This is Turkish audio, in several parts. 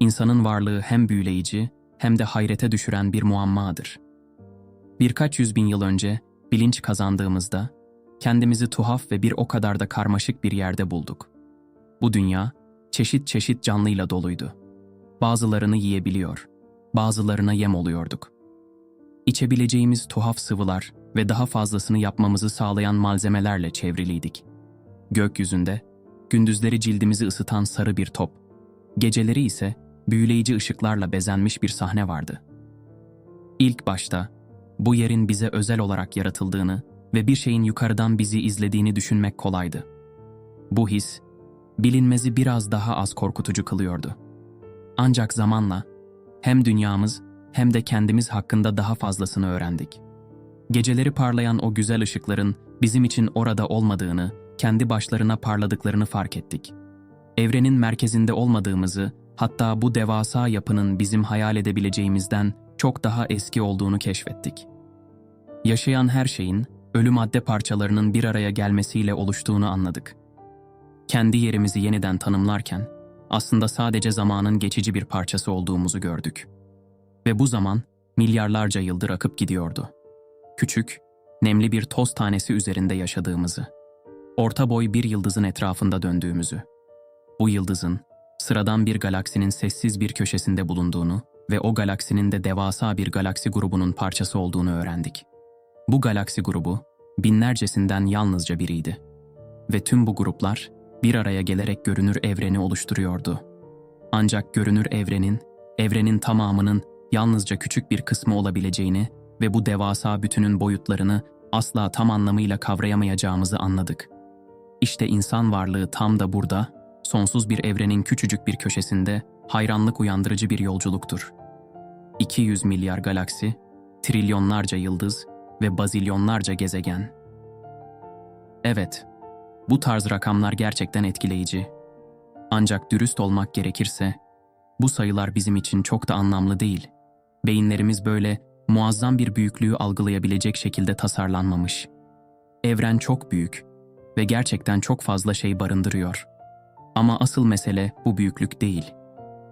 insanın varlığı hem büyüleyici hem de hayrete düşüren bir muammadır. Birkaç yüz bin yıl önce bilinç kazandığımızda kendimizi tuhaf ve bir o kadar da karmaşık bir yerde bulduk. Bu dünya çeşit çeşit canlıyla doluydu. Bazılarını yiyebiliyor, bazılarına yem oluyorduk. İçebileceğimiz tuhaf sıvılar ve daha fazlasını yapmamızı sağlayan malzemelerle çevriliydik. Gökyüzünde, gündüzleri cildimizi ısıtan sarı bir top, geceleri ise büyüleyici ışıklarla bezenmiş bir sahne vardı. İlk başta bu yerin bize özel olarak yaratıldığını ve bir şeyin yukarıdan bizi izlediğini düşünmek kolaydı. Bu his, bilinmezi biraz daha az korkutucu kılıyordu. Ancak zamanla hem dünyamız hem de kendimiz hakkında daha fazlasını öğrendik. Geceleri parlayan o güzel ışıkların bizim için orada olmadığını, kendi başlarına parladıklarını fark ettik. Evrenin merkezinde olmadığımızı, hatta bu devasa yapının bizim hayal edebileceğimizden çok daha eski olduğunu keşfettik. Yaşayan her şeyin ölü madde parçalarının bir araya gelmesiyle oluştuğunu anladık. Kendi yerimizi yeniden tanımlarken aslında sadece zamanın geçici bir parçası olduğumuzu gördük. Ve bu zaman milyarlarca yıldır akıp gidiyordu. Küçük, nemli bir toz tanesi üzerinde yaşadığımızı, orta boy bir yıldızın etrafında döndüğümüzü, bu yıldızın sıradan bir galaksinin sessiz bir köşesinde bulunduğunu ve o galaksinin de devasa bir galaksi grubunun parçası olduğunu öğrendik. Bu galaksi grubu binlercesinden yalnızca biriydi. Ve tüm bu gruplar bir araya gelerek görünür evreni oluşturuyordu. Ancak görünür evrenin, evrenin tamamının yalnızca küçük bir kısmı olabileceğini ve bu devasa bütünün boyutlarını asla tam anlamıyla kavrayamayacağımızı anladık. İşte insan varlığı tam da burada, sonsuz bir evrenin küçücük bir köşesinde hayranlık uyandırıcı bir yolculuktur. 200 milyar galaksi, trilyonlarca yıldız ve bazilyonlarca gezegen. Evet, bu tarz rakamlar gerçekten etkileyici. Ancak dürüst olmak gerekirse, bu sayılar bizim için çok da anlamlı değil. Beyinlerimiz böyle muazzam bir büyüklüğü algılayabilecek şekilde tasarlanmamış. Evren çok büyük ve gerçekten çok fazla şey barındırıyor. Ama asıl mesele bu büyüklük değil.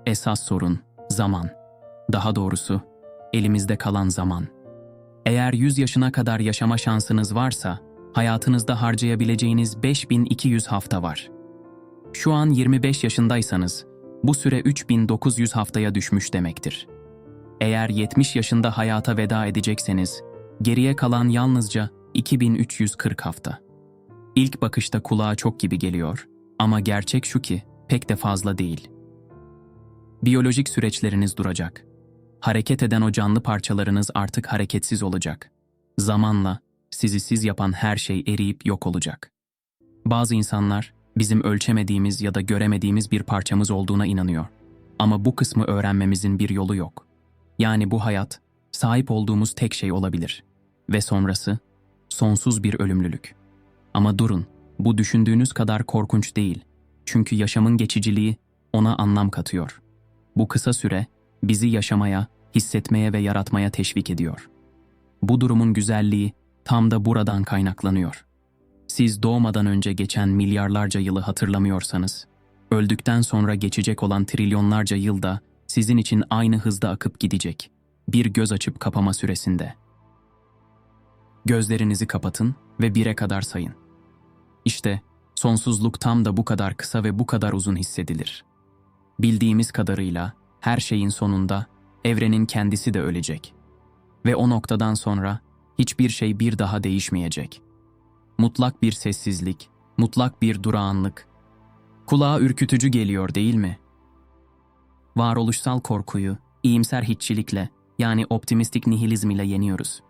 Esas sorun zaman. Daha doğrusu elimizde kalan zaman. Eğer 100 yaşına kadar yaşama şansınız varsa, hayatınızda harcayabileceğiniz 5200 hafta var. Şu an 25 yaşındaysanız, bu süre 3900 haftaya düşmüş demektir. Eğer 70 yaşında hayata veda edecekseniz, geriye kalan yalnızca 2340 hafta. İlk bakışta kulağa çok gibi geliyor ama gerçek şu ki pek de fazla değil. Biyolojik süreçleriniz duracak. Hareket eden o canlı parçalarınız artık hareketsiz olacak. Zamanla sizi siz yapan her şey eriyip yok olacak. Bazı insanlar bizim ölçemediğimiz ya da göremediğimiz bir parçamız olduğuna inanıyor. Ama bu kısmı öğrenmemizin bir yolu yok. Yani bu hayat sahip olduğumuz tek şey olabilir ve sonrası sonsuz bir ölümlülük. Ama durun, bu düşündüğünüz kadar korkunç değil. Çünkü yaşamın geçiciliği ona anlam katıyor. Bu kısa süre bizi yaşamaya, hissetmeye ve yaratmaya teşvik ediyor. Bu durumun güzelliği tam da buradan kaynaklanıyor. Siz doğmadan önce geçen milyarlarca yılı hatırlamıyorsanız, öldükten sonra geçecek olan trilyonlarca yılda sizin için aynı hızda akıp gidecek. Bir göz açıp kapama süresinde. Gözlerinizi kapatın ve bire kadar sayın. İşte sonsuzluk tam da bu kadar kısa ve bu kadar uzun hissedilir. Bildiğimiz kadarıyla her şeyin sonunda evrenin kendisi de ölecek. Ve o noktadan sonra hiçbir şey bir daha değişmeyecek. Mutlak bir sessizlik, mutlak bir durağanlık. Kulağa ürkütücü geliyor değil mi? Varoluşsal korkuyu iyimser hiççilikle yani optimistik nihilizm ile yeniyoruz.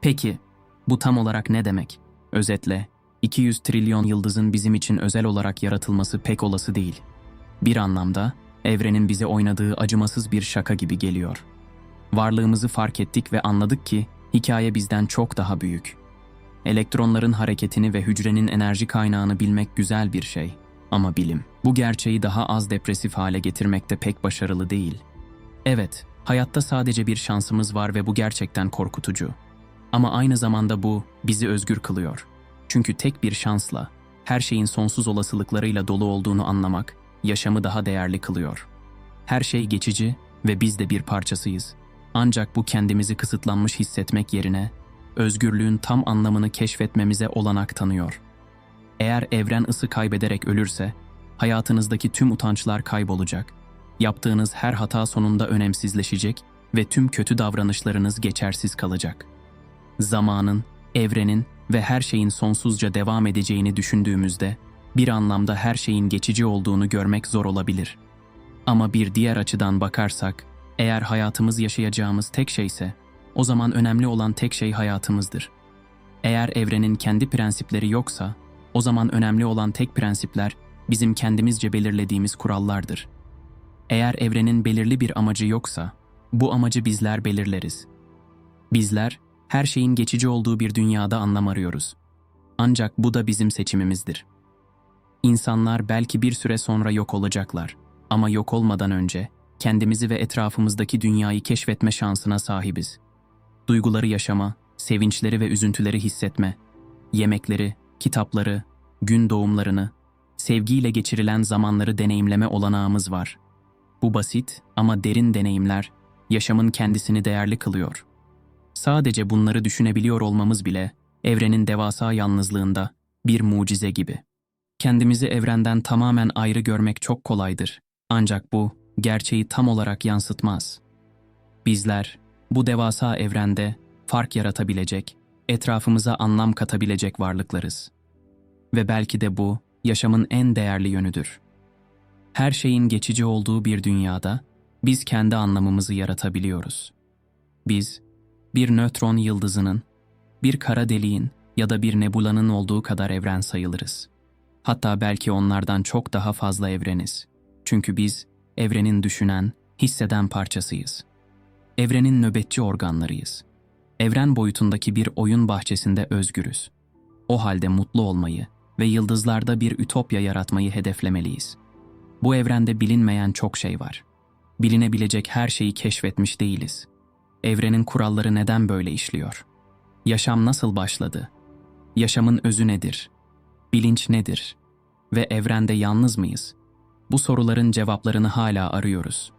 Peki, bu tam olarak ne demek? Özetle, 200 trilyon yıldızın bizim için özel olarak yaratılması pek olası değil. Bir anlamda, evrenin bize oynadığı acımasız bir şaka gibi geliyor. Varlığımızı fark ettik ve anladık ki hikaye bizden çok daha büyük. Elektronların hareketini ve hücrenin enerji kaynağını bilmek güzel bir şey. Ama bilim, bu gerçeği daha az depresif hale getirmekte pek başarılı değil. Evet, hayatta sadece bir şansımız var ve bu gerçekten korkutucu. Ama aynı zamanda bu bizi özgür kılıyor. Çünkü tek bir şansla, her şeyin sonsuz olasılıklarıyla dolu olduğunu anlamak, yaşamı daha değerli kılıyor. Her şey geçici ve biz de bir parçasıyız. Ancak bu kendimizi kısıtlanmış hissetmek yerine özgürlüğün tam anlamını keşfetmemize olanak tanıyor. Eğer evren ısı kaybederek ölürse, hayatınızdaki tüm utançlar kaybolacak. Yaptığınız her hata sonunda önemsizleşecek ve tüm kötü davranışlarınız geçersiz kalacak. Zamanın, evrenin ve her şeyin sonsuzca devam edeceğini düşündüğümüzde bir anlamda her şeyin geçici olduğunu görmek zor olabilir. Ama bir diğer açıdan bakarsak, eğer hayatımız yaşayacağımız tek şeyse, o zaman önemli olan tek şey hayatımızdır. Eğer evrenin kendi prensipleri yoksa, o zaman önemli olan tek prensipler bizim kendimizce belirlediğimiz kurallardır. Eğer evrenin belirli bir amacı yoksa, bu amacı bizler belirleriz. Bizler, her şeyin geçici olduğu bir dünyada anlam arıyoruz. Ancak bu da bizim seçimimizdir. İnsanlar belki bir süre sonra yok olacaklar ama yok olmadan önce kendimizi ve etrafımızdaki dünyayı keşfetme şansına sahibiz. Duyguları yaşama, sevinçleri ve üzüntüleri hissetme, yemekleri, kitapları, gün doğumlarını, sevgiyle geçirilen zamanları deneyimleme olanağımız var. Bu basit ama derin deneyimler yaşamın kendisini değerli kılıyor. Sadece bunları düşünebiliyor olmamız bile evrenin devasa yalnızlığında bir mucize gibi. Kendimizi evrenden tamamen ayrı görmek çok kolaydır. Ancak bu gerçeği tam olarak yansıtmaz. Bizler bu devasa evrende fark yaratabilecek, etrafımıza anlam katabilecek varlıklarız. Ve belki de bu yaşamın en değerli yönüdür. Her şeyin geçici olduğu bir dünyada biz kendi anlamımızı yaratabiliyoruz. Biz bir nötron yıldızının, bir kara deliğin ya da bir nebulanın olduğu kadar evren sayılırız. Hatta belki onlardan çok daha fazla evreniz. Çünkü biz evrenin düşünen, hisseden parçasıyız. Evrenin nöbetçi organlarıyız. Evren boyutundaki bir oyun bahçesinde özgürüz. O halde mutlu olmayı ve yıldızlarda bir ütopya yaratmayı hedeflemeliyiz. Bu evrende bilinmeyen çok şey var. Bilinebilecek her şeyi keşfetmiş değiliz. Evrenin kuralları neden böyle işliyor? Yaşam nasıl başladı? Yaşamın özü nedir? Bilinç nedir? Ve evrende yalnız mıyız? Bu soruların cevaplarını hala arıyoruz.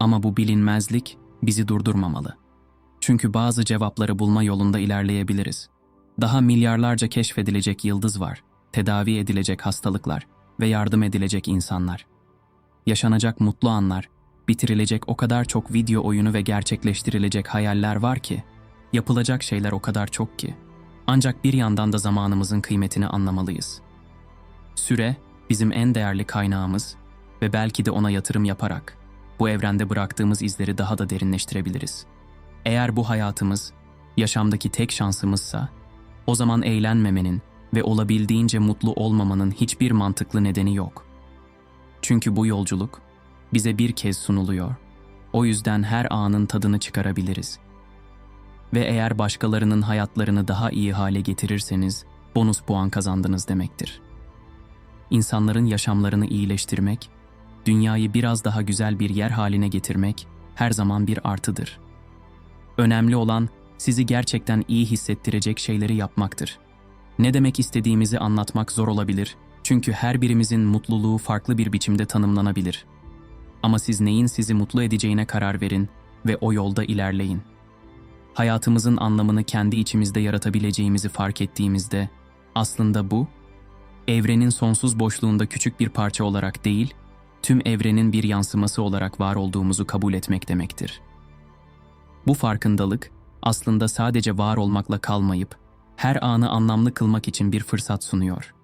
Ama bu bilinmezlik bizi durdurmamalı. Çünkü bazı cevapları bulma yolunda ilerleyebiliriz. Daha milyarlarca keşfedilecek yıldız var, tedavi edilecek hastalıklar ve yardım edilecek insanlar. Yaşanacak mutlu anlar, bitirilecek o kadar çok video oyunu ve gerçekleştirilecek hayaller var ki, yapılacak şeyler o kadar çok ki. Ancak bir yandan da zamanımızın kıymetini anlamalıyız. Süre bizim en değerli kaynağımız ve belki de ona yatırım yaparak bu evrende bıraktığımız izleri daha da derinleştirebiliriz. Eğer bu hayatımız yaşamdaki tek şansımızsa, o zaman eğlenmemenin ve olabildiğince mutlu olmamanın hiçbir mantıklı nedeni yok. Çünkü bu yolculuk bize bir kez sunuluyor. O yüzden her anın tadını çıkarabiliriz. Ve eğer başkalarının hayatlarını daha iyi hale getirirseniz bonus puan kazandınız demektir. İnsanların yaşamlarını iyileştirmek, dünyayı biraz daha güzel bir yer haline getirmek her zaman bir artıdır. Önemli olan sizi gerçekten iyi hissettirecek şeyleri yapmaktır. Ne demek istediğimizi anlatmak zor olabilir çünkü her birimizin mutluluğu farklı bir biçimde tanımlanabilir. Ama siz neyin sizi mutlu edeceğine karar verin ve o yolda ilerleyin. Hayatımızın anlamını kendi içimizde yaratabileceğimizi fark ettiğimizde aslında bu evrenin sonsuz boşluğunda küçük bir parça olarak değil, tüm evrenin bir yansıması olarak var olduğumuzu kabul etmek demektir. Bu farkındalık aslında sadece var olmakla kalmayıp her anı anlamlı kılmak için bir fırsat sunuyor.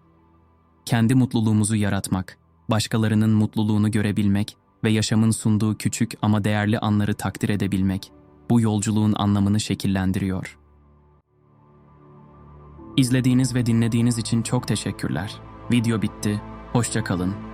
Kendi mutluluğumuzu yaratmak, başkalarının mutluluğunu görebilmek ve yaşamın sunduğu küçük ama değerli anları takdir edebilmek bu yolculuğun anlamını şekillendiriyor. İzlediğiniz ve dinlediğiniz için çok teşekkürler. Video bitti. Hoşça kalın.